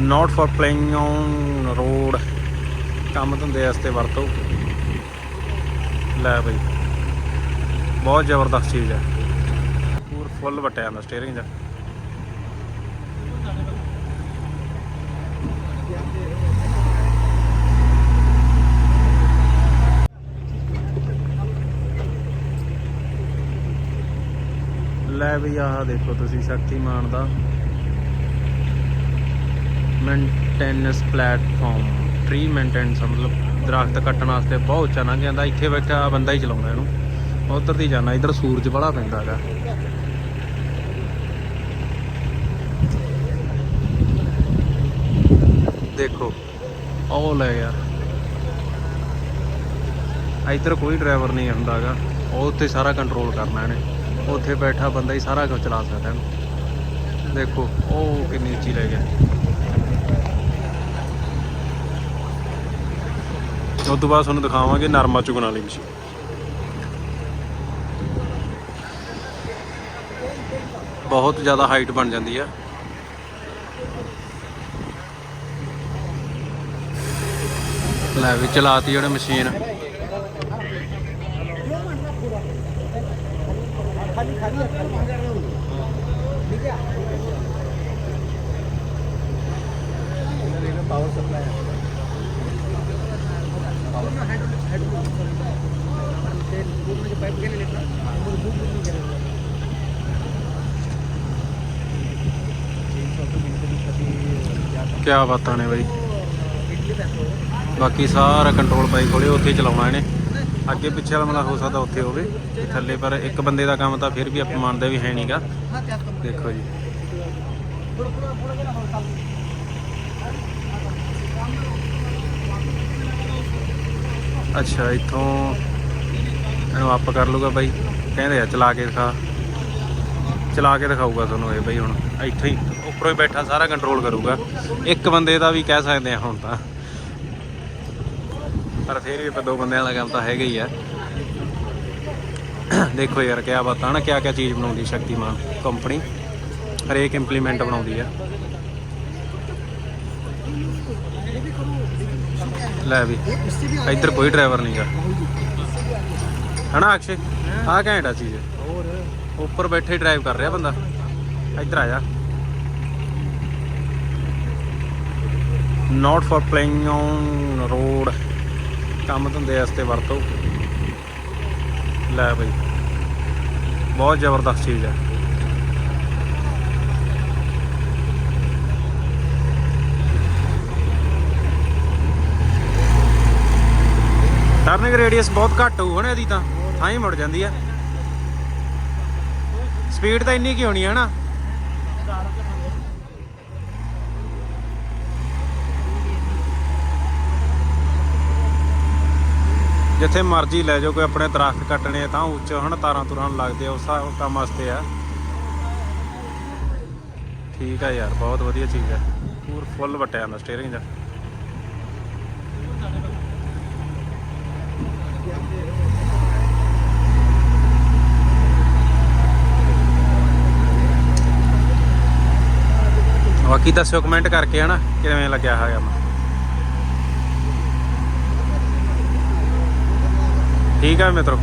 Not for playing on road ਕੰਮ ਧੰਦੇ ਵਾਸਤੇ ਵਰਤੋ। ਲੈ ਬਈ। ਬਹੁਤ ਜ਼ਬਰਦਸਤ ਚੀਜ਼ ਹੈ ਪੂਰ ਫੁੱਲ ਵਟਿਆ ਜਾਂਦਾ ਸਟੀਅਰਿੰਗ ਦਾ। ਲੈ ਵੀ ਆਹ ਦੇਖੋ ਤੁਸੀਂ ਸ਼ਕਤੀਮਾਨ ਦਾ। ਮੇਨਟੇਨੈਂਸ ਪਲੇਟਫਾਰਮ ਟ੍ਰੀ ਮੇਨਟੇਨੈਂਸ ਮਤਲਬ ਦਰਖਤ ਕੱਟਣ ਵਾਸਤੇ ਬਹੁਤ ਉੱਚਾ ਲੰਘ ਜਾਂਦਾ ਇੱਥੇ ਬੈਠਾ ਬੰਦਾ ਹੀ ਚਲਾਉਂਦਾ ਇਹਨੂੰ ਉਧਰ ਦੀ ਜਾਣਾ ਇਧਰ ਸੂਰਜ ਬੜਾ ਪੈਂਦਾ ਹੈਗਾ ਦੇਖੋ ਉਹ ਲੈ ਗਿਆ ਇੱਧਰ ਕੋਈ ਡਰਾਈਵਰ ਨਹੀਂ ਹੁੰਦਾਗਾ ਉਹ ਉੱਥੇ ਸਾਰਾ ਕੰਟਰੋਲ ਕਰਨਾ ਇਹਨੇ ਉੱਥੇ ਬੈਠਾ ਬੰਦਾ ਹੀ ਸਾਰਾ ਕੁਝ ਚਲਾ ਸਕਦਾ ਇਹਨੂੰ ਦੇਖੋ ਉਹ ਕਿੰਨੀ ਉੱਚੀ ਲੈ ਗਿਆ ਉਸ ਤੋਂ ਬਾਅਦ ਤੁਹਾਨੂੰ ਦਿਖਾਵਾਂਗੇ ਨਰਮਾ ਚੁਗਣ ਵਾਲੀ ਮਸ਼ੀਨ ਬਹੁਤ ਜ਼ਿਆਦਾ ਹਾਈਟ ਬਣ ਜਾਂਦੀ ਆ। ਲੈ ਵੀ ਚਲਾਤੀ ਉਹਨੇ ਮਸ਼ੀਨ ਪਾਵਰ ਸਪਲਾਈ ना हाइड्रोलिक हाइड्रोलिक तेल दूध में जो पाइप के लिए लेना वो दूध दूध नहीं करेगा ਕੀ ਬਾਤਾਂ ਨੇ ਬਾਈ ਬਾਕੀ ਸਾਰਾ ਕੰਟਰੋਲ ਬਾਈ ਕੋਲੇ ਉੱਥੇ ਹੀ ਚਲਾਉਣਾ ਇਹਨੇ ਅੱਗੇ ਪਿੱਛੇ ਵਾਲਾ ਮਲਾ ਹੋ ਸਕਦਾ ਉੱਥੇ ਹੋਵੇ ਤੇ ਥੱਲੇ ਪਰ ਇੱਕ ਬੰਦੇ ਦਾ ਕੰਮ ਤਾਂ ਫਿਰ ਵੀ ਆਪਾਂ ਮੰਨਦੇ ਵੀ ਹੈ ਨਹੀਂਗਾ हाँ क्या कम ਦੇਖੋ ਜੀ पूरा पूरा पूरा क्या ना साल ਅੱਛਾ, ਇੱਥੋਂ ਇਹਨੂੰ ਅਪ ਕਰ ਲੂਗਾ ਬਾਈ। ਕਹਿੰਦੇ ਆ, ਚਲਾ ਕੇ ਦਿਖਾ। ਚਲਾ ਕੇ ਦਿਖਾਊਗਾ ਤੁਹਾਨੂੰ ਇਹ ਬਾਈ ਹੁਣ। ਇੱਥੇ ਹੀ ਉੱਪਰੋਂ ਹੀ ਬੈਠਾ, ਸਾਰਾ ਕੰਟਰੋਲ ਕਰੂਗਾ। ਇੱਕ ਬੰਦੇ ਦਾ ਵੀ ਕਹਿ ਸਕਦੇ ਆ ਹੁਣ ਤਾਂ। ਪਰ ਫਿਰ ਵੀ ਦੋ ਬੰਦਿਆਂ ਦਾ ਕੰਮ ਤਾਂ ਹੈਗਾ ਹੀ ਆ। ਦੇਖੋ ਯਾਰ, ਕਿਆ ਬਾਤਾਂ ਨਾ ਕਿਆ ਕਿਆ ਚੀਜ਼ ਬਣਾਉਂਦੀ ਸ਼ਕਤੀਮਾਨ ਕੰਪਨੀ ਹਰੇਕ ਇੰਪਲੀਮੈਂਟ ਬਣਾਉਂਦੀ ਆ। ਲੈ ਵੀ, ਇੱਧਰ ਕੋਈ ਡਰਾਈਵਰ ਨਹੀਂਗਾ ਹਨਾ ਅਕਸ਼ੇ? ਆ ਘੈਂਟਾ ਚੀਜ਼। ਹੋਰ ਉੱਪਰ ਬੈਠੇ ਡਰਾਈਵ ਕਰ ਰਿਹਾ ਬੰਦਾ। ਇੱਧਰ ਆ ਜਾ। Not for playing on road ਕੰਮ ਧੰਦੇ ਵਾਸਤੇ ਵਰਤੋ। ਲੈ ਬਈ। ਬਹੁਤ ਜ਼ਬਰਦਸਤ ਚੀਜ਼ ਹੈ ਟਰਨਿੰਗ ਰੇਡੀਅਸ ਬਹੁਤ ਘੱਟ ਹੋਊ ਹਨਾ ਇਹਦੀ ਤਾਂ ਥਾਂ ਹੀ ਮੁੜ ਜਾਂਦੀ ਆ। ਸਪੀਡ ਤਾਂ ਇੰਨੀ ਕੀ ਹੋਣੀ ਹੈ ਨਾ ਜਿੱਥੇ ਮਰਜ਼ੀ ਲੈ ਜਾਓ, ਕੋਈ ਆਪਣੇ ਦਰਖਤ ਕੱਟਣੇ ਤਾਂ ਉੱਚ ਹਨ, ਤਾਰਾਂ ਤੁਰਾਂ ਲੱਗਦੇ ਆ, ਉਸ ਕੰਮ ਵਾਸਤੇ ਆ। ਠੀਕ ਆ ਯਾਰ, ਬਹੁਤ ਵਧੀਆ ਚੀਜ਼ ਹੈ ਪੂਰ ਫੁੱਲ ਵਟਿਆ ਜਾਂਦਾ ਸਟੀਅਰਿੰਗ ਦਾ ਬਾਕੀ ਦੱਸਿਓ ਕਮੈਂਟ ਕਰਕੇ ਹਨਾ ਕਿਵੇਂ ਲੱਗਿਆ ਹੈ ਮੈਂ ਠੀਕ ਆ ਮਿੱਤਰੋ।